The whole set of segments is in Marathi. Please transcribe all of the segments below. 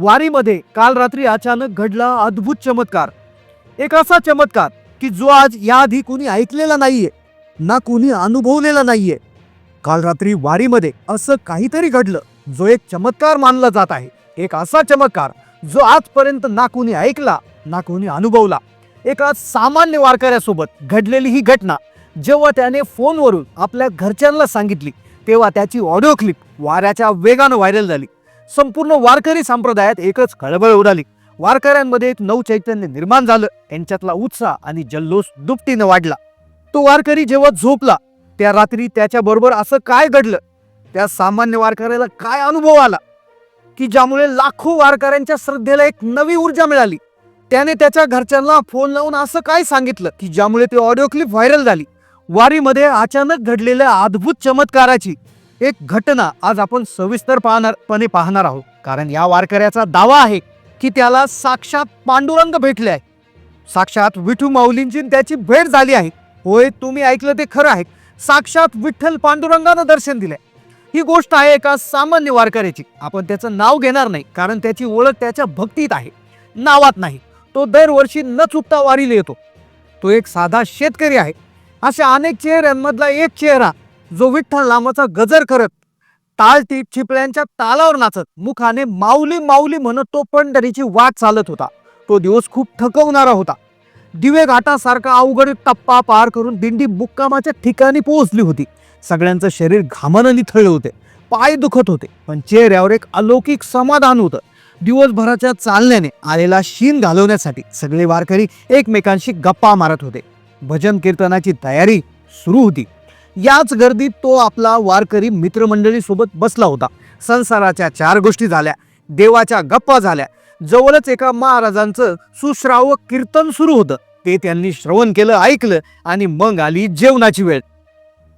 वारीमध्ये काल रात्री अचानक घडला अद्भुत चमत्कार. एक असा चमत्कार की जो आज याआधी कुणी ऐकलेला नाहीये ना कुणी अनुभवलेला नाहीये. काल रात्री वारीमध्ये असं काहीतरी घडलं जो एक चमत्कार मानला जात आहे. एक असा चमत्कार जो आजपर्यंत ना कोणी ऐकला ना कोणी अनुभवला. एका सामान्य वारकऱ्यासोबत घडलेली ही घटना जेव्हा त्याने फोनवरून आपल्या घरच्यांना सांगितली तेव्हा त्याची ऑडिओ क्लिप वाऱ्याच्या वेगानं व्हायरल झाली. संपूर्ण वारकरी संप्रदायात एकच खळबळ उडाली. वारकऱ्यांमध्ये एक नव चैतन्य निर्माण झालं. यांच्यातला उत्साह आणि जल्लोष दुपटीनं वाढला. तो वारकरी जेव्हा झोपला त्या रात्री त्याच्या बरोबर असं काय घडलं? त्या सामान्य वारकऱ्याला काय अनुभव आला? की ज्यामुळे लाखो वारकऱ्यांच्या श्रद्धेला एक नवी ऊर्जा मिळाली. त्याने त्याच्या घरच्यांना फोन लावून असं काय सांगितलं? की ज्यामुळे ते ऑडिओ क्लिप व्हायरल झाली. वारीमध्ये अचानक घडलेल्या अद्भुत चमत्काराची एक घटना आज आपण सविस्तर पाहणारपणे पाहणार आहोत. कारण या वारकऱ्याचा दावा आहे की त्याला साक्षात पांडुरंग भेटले आहे. साक्षात विठू माऊलींची त्याची भेट झाली आहे. होय तुम्ही ऐकलं ते खरं आहे. साक्षात विठ्ठल पांडुरंगानं दर्शन दिलंय. ही गोष्ट आहे एका सामान्य वारकऱ्याची. आपण त्याचं नाव घेणार नाही कारण त्याची ओळख त्याच्या भक्तीत आहे. नावात नाही. तो दरवर्षी न चुकता वारीला येतो. तो एक साधा शेतकरी आहे. अशा अनेक चेहऱ्यांमधला एक चेहरा जो विठ्ठल नामाचा गजर करत ताल टीप चिपळ्यांच्या तालावर नाचत मुखाने माऊली माऊली म्हणत तो पंढरीची वाट चालत होता. तो दिवस खूप थकवणारा होता. दिवे घाटासारखा अवघड टप्पा पार करून दिंडी मुक्कामाच्या ठिकाणी पोहोचली होती. सगळ्यांचं शरीर घामानं निथळले होते. पाय दुखत होते पण चेहऱ्यावर एक अलौकिक समाधान होतं. दिवसभराच्या चालण्याने आलेला शीन घालवण्यासाठी सगळे वारकरी एकमेकांशी गप्पा मारत होते. भजन कीर्तनाची तयारी सुरू होती. याच गर्दीत तो आपला वारकरी मित्रमंडळीसोबत बसला होता. संसाराच्या चार गोष्टी झाल्या. देवाच्या गप्पा झाल्या. जवळच एका महाराजांचं सुश्रावक कीर्तन सुरू होतं. ते त्यांनी श्रवण केलं ऐकलं आणि मग आली जेवणाची वेळ.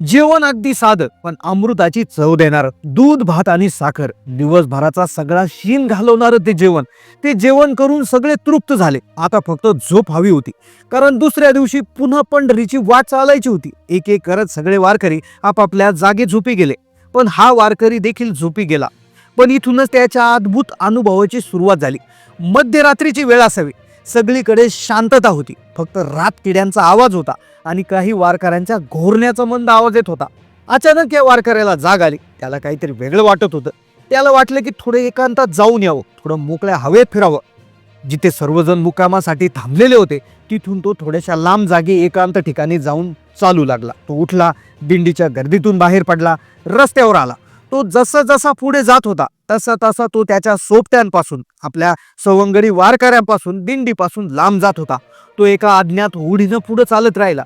जेवण अगदी साधं पण अमृताची चव देणार. दूध भात आणि साखर. दिवसभराचा सगळा शीन घालवणारं ते जेवण. ते जेवण करून सगळे तृप्त झाले. आता फक्त झोप हवी होती. कारण दुसऱ्या दिवशी पुन्हा पंढरीची वाट चालायची होती. एक एक करत सगळे वारकरी आपापल्या जागे झोपी गेले. पण हा वारकरी देखील झोपी गेला. पण इथूनच त्याच्या अद्भुत अनुभवाची सुरुवात झाली. मध्यरात्रीची वेळ असावी. सगळीकडे शांतता होती. फक्त रात किड्यांचा आवाज होता. आणि काही वारकऱ्यांच्या घोरण्याचा मंद आवाज येत होता. अचानक या वारकऱ्याला जाग आली. त्याला काहीतरी वेगळं वाटत होतं. त्याला वाटलं की थोडं एकांतात जाऊन यावं. थोडं मोकळ्या हवेत फिरावं. जिथे सर्वजण मुकामासाठी थांबलेले होते तिथून तो थोड्याशा लांब जागी एकांत ठिकाणी जाऊन चालू लागला. तो उठला दिंडीच्या गर्दीतून बाहेर पडला रस्त्यावर आला. तो जसा जसा पुढे जात होता तसा तसा तो त्याच्या सोबत्यांपासून आपल्या सवंगडी वारकऱ्यांपासून दिंडीपासून लांब जात होता. तो एका अज्ञात उडीनं पुढे चालत राहिला.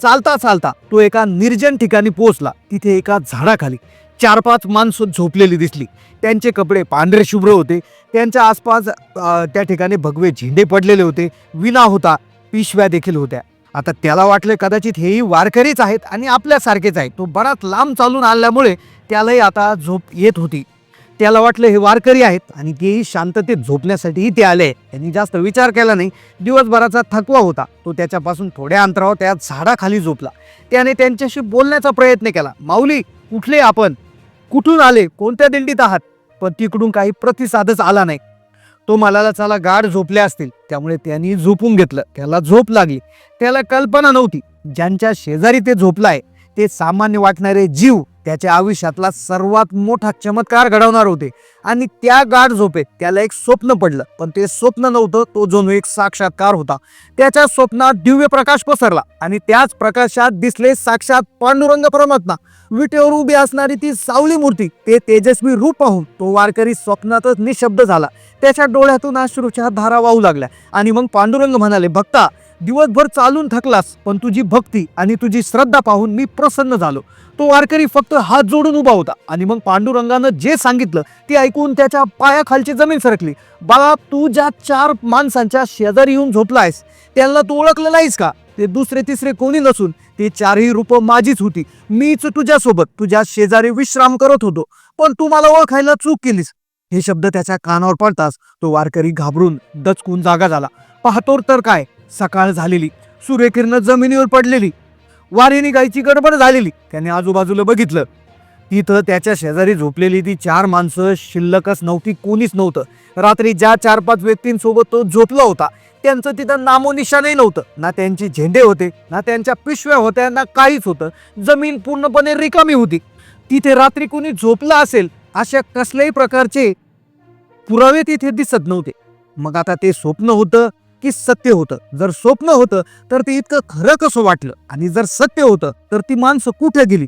चालता चालता तो एका निर्जन ठिकाणी पोहोचला. तिथे एका झाडाखाली चार पाच माणसं झोपलेली दिसली. त्यांचे कपडे पांढरे शुभ्र होते. त्यांच्या आसपास त्या ठिकाणी भगवे झेंडे पडलेले होते. विना होता. पिशव्या देखील होत्या. आता त्याला वाटलं कदाचित हेही वारकरीच आहेत आणि आपल्यासारखेच आहेत. तो बराच लांब चालून आल्यामुळे त्यालाही आता झोप येत होती. त्याला वाटलं हे वारकरी आहेत आणि तेही शांततेत झोपण्यासाठीही ते आले. त्यांनी जास्त विचार केला नाही. दिवसभराचा थकवा होता. तो त्याच्यापासून थोड्या अंतरावर त्या झाडाखाली झोपला. त्याने त्यांच्याशी बोलण्याचा प्रयत्न केला. माऊली कुठले आपण? कुठून आले? कोणत्या दिंडीत आहात? पण तिकडून काही प्रतिसादच आला नाही. तो मलाला चला गाढ झोपले असतील. त्यामुळे त्यांनी झोपून घेतलं. त्याला झोप लागली. त्याला कल्पना नव्हती. ज्यांच्या शेजारी ते झोपलाय ते सामान्य वाटणारे जीव त्याच्या आयुष्यातला सर्वात मोठा चमत्कार घडवणार होते. आणि त्या गाढ झोपेत त्याला एक स्वप्न पडलं. पण ते स्वप्न नव्हतं तो जणू एक साक्षात्कार होता. त्याच्या स्वप्नात दिव्य प्रकाश पसरला आणि त्याच प्रकाशात दिसले साक्षात पांडुरंग परमात्मा. विटेवर उभी असणारी ती सावली मूर्ती ते तेजस्वी रूप पाहून तो वारकरी स्वप्नातच निशब्द झाला. त्याच्या डोळ्यातून अश्रूच्या धारा वाहू लागल्या आणि मग पांडुरंग म्हणाले भक्ता दिवसभर चालून थकलास पण तुझी भक्ती आणि तुझी श्रद्धा पाहून मी प्रसन्न झालो. तो वारकरी फक्त हात जोडून उभा होता आणि मग पांडुरंगानं जे सांगितलं ते ऐकून त्याच्या पायाखालची जमीन सरकली. बाळा तू ज्या चार माणसांच्या शेजारी येऊन झोपलायस त्यांना तू ओळखलं नाहीस का? ते दुसरे तिसरे कोणी नसून ते चारही रूप माझीच होती. मीच तुझ्यासोबत तुझ्या शेजारी विश्राम करत होतो पण तू मला ओळखायला चूक केलीस. हे शब्द त्याच्या कानावर पडताच तो वारकरी घाबरून दचकून जागा झाला. पाहतोर तर काय? सकाळ झालेली. सूर्यकिरण जमिनीवर पडलेली. वारीने गायची गडबड झालेली. त्याने आजूबाजूला बघितलं. तिथं त्याच्या शेजारी झोपलेली ती चार माणसं शिल्लकच नव्हती कोणीच नव्हतं. रात्री ज्या चार पाच व्यक्तींसोबत तो झोपला होता त्यांचं तिथं नामोनिशाणही नव्हतं. ना त्यांचे झेंडे होते ना त्यांच्या पिशव्या होत्या ना काहीच होतं. जमीन पूर्णपणे रिकामी होती. तिथे रात्री कोणी झोपलं असेल अशा कसल्याही प्रकारचे पुरावे तिथे दिसत नव्हते. मग आता ते स्वप्न होतं की सत्य होतं. जर स्वप्न होतं तर ते इतकं खरं कसं वाटलं? आणि जर सत्य होतं तर ती माणसं कुठे गेली?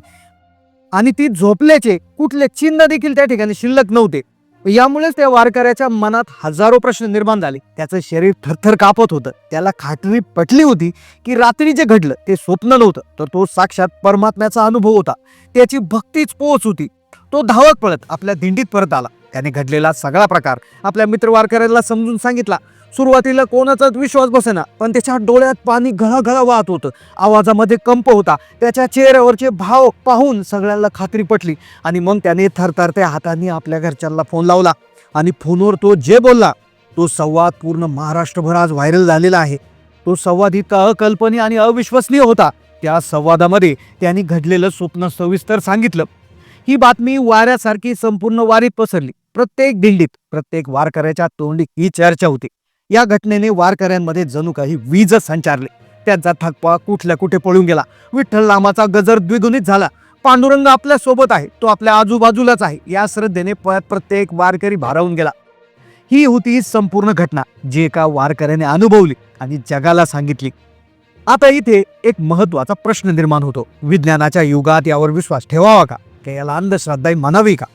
आणि ती झोपल्याचे कुठले चिन्ह देखील त्या ठिकाणी शिल्लक नव्हते. यामुळेच त्या वारकऱ्याच्या मनात हजारो प्रश्न निर्माण झाले. त्याचं शरीर थरथर कापत होतं. त्याला खात्री पटली होती की रात्री जे घडलं ते स्वप्न नव्हतं. तर तो साक्षात परमात्म्याचा अनुभव होता. त्याची भक्तीच पोच होती. तो धावत पळत आपल्या दिंडीत परत आला. त्याने घडलेला सगळा प्रकार आपल्या मित्र वारकऱ्याला समजून सांगितला. सुरुवातीला कोणाचाच विश्वास बसेना पण त्याच्या डोळ्यात पाणी घळाघळा वाहत होतं. आवाजामध्ये कंप होता. त्याच्या चेहऱ्यावरचे भाव पाहून सगळ्यांना खात्री पटली आणि मग त्याने थरथरत्या हाताने आपल्या घरच्यांना फोन लावला आणि फोनवर तो जे बोलला तो संवाद पूर्ण महाराष्ट्रभर आज व्हायरल झालेला आहे. तो संवाद इतका अकल्पनीय आणि अविश्वसनीय होता. त्या संवादामध्ये त्यांनी घडलेलं स्वप्न सविस्तर सांगितलं. ही बातमी वाऱ्यासारखी संपूर्ण वारीत पसरली. प्रत्येक दिंडीत प्रत्येक वारकऱ्याच्या तोंडी ही चर्चा होती. या घटनेने वारकऱ्यांमध्ये जणू काही वीज संचारले. त्यांचा थकवा कुठल्या कुठे पळून गेला? विठ्ठल लामाचा गजर द्विगुणित झाला. पांडुरंग आपल्यासोबत आहे. तो आपल्या आजूबाजूलाच आहे. या श्रद्धेने पळत प्रत्येक वारकरी भारावून गेला. ही होती ही संपूर्ण घटना जी एका वारकऱ्याने अनुभवली आणि जगाला सांगितली. आता इथे एक महत्त्वाचा प्रश्न निर्माण होतो. विज्ञानाच्या युगात यावर विश्वास ठेवावा का? का याला अंधश्रद्धा म्हणावी का?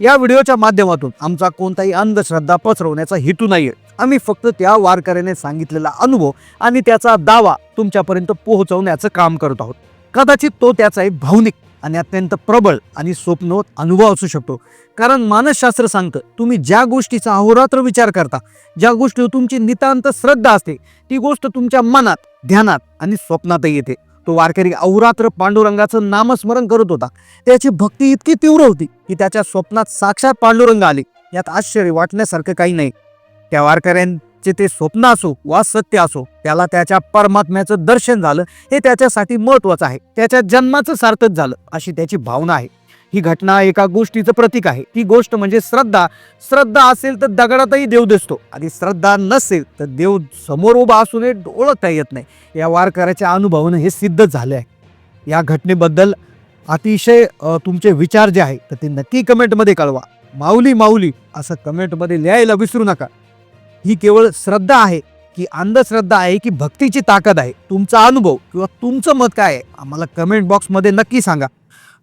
या व्हिडिओच्या माध्यमातून आमचा कोणताही अंधश्रद्धा पसरवण्याचा हेतू नाही आहे आम्ही फक्त त्या वारकऱ्याने सांगितलेला अनुभव आणि त्याचा दावा तुमच्यापर्यंत पोहोचवण्याचं काम करत आहोत. कदाचित तो त्याचा एक भावनिक आणि अत्यंत प्रबळ आणि स्वप्नोत अनुभव असू शकतो. कारण मानसशास्त्र सांगतं तुम्ही ज्या गोष्टीचा अहोरात्र विचार करता ज्या गोष्टीवर तुमची नितांत श्रद्धा असते ती गोष्ट तुमच्या मनात ध्यानात आणि स्वप्नातही येते. तो वारकरी अहोरात्र पांडुरंगाचं नामस्मरण करत होता. त्याची भक्ती इतकी तीव्र होती की त्याच्या स्वप्नात साक्षात पांडुरंग आले. यात आश्चर्य वाटण्यासारखं काही नाही. त्या वारकऱ्यांचे ते स्वप्न असो वा सत्य असो त्याला त्याच्या परमात्म्याचं दर्शन झालं हे त्याच्यासाठी महत्वाचं आहे. त्याच्या जन्माचं सार्थक झालं अशी त्याची भावना आहे. ही घटना एका गोष्टीचं प्रतीक आहे. ती गोष्ट म्हणजे श्रद्धा. श्रद्धा असेल तर दगडातही देव दिसतो. आणि श्रद्धा नसेल तर देव समोर उभा असूनही ओळखता येत नाही. या वारकऱ्याच्या अनुभवानं हे सिद्ध झालं आहे या घटनेबद्दल अतिशय तुमचे विचार जे आहे तर ते नक्की कमेंटमध्ये कळवा. माऊली माऊली असं कमेंटमध्ये लिहायला विसरू नका. ही केवळ श्रद्धा आहे की अंधश्रद्धा आहे की भक्तीची ताकद आहे. तुमचा अनुभव किंवा तुमचं मत काय आहे आम्हाला कमेंट बॉक्समध्ये नक्की सांगा.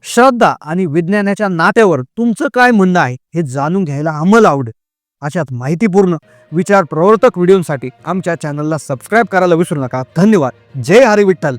श्रद्धा आणि विज्ञानाच्या नात्यावर तुमचं काय म्हणणं आहे हे जाणून घ्यायला आम्हाला आवडेल. अशाच माहितीपूर्ण विचार प्रवर्तक व्हिडिओसाठी आमच्या चॅनलला सबस्क्राईब करायला विसरू नका. धन्यवाद. जय हरी विठ्ठल.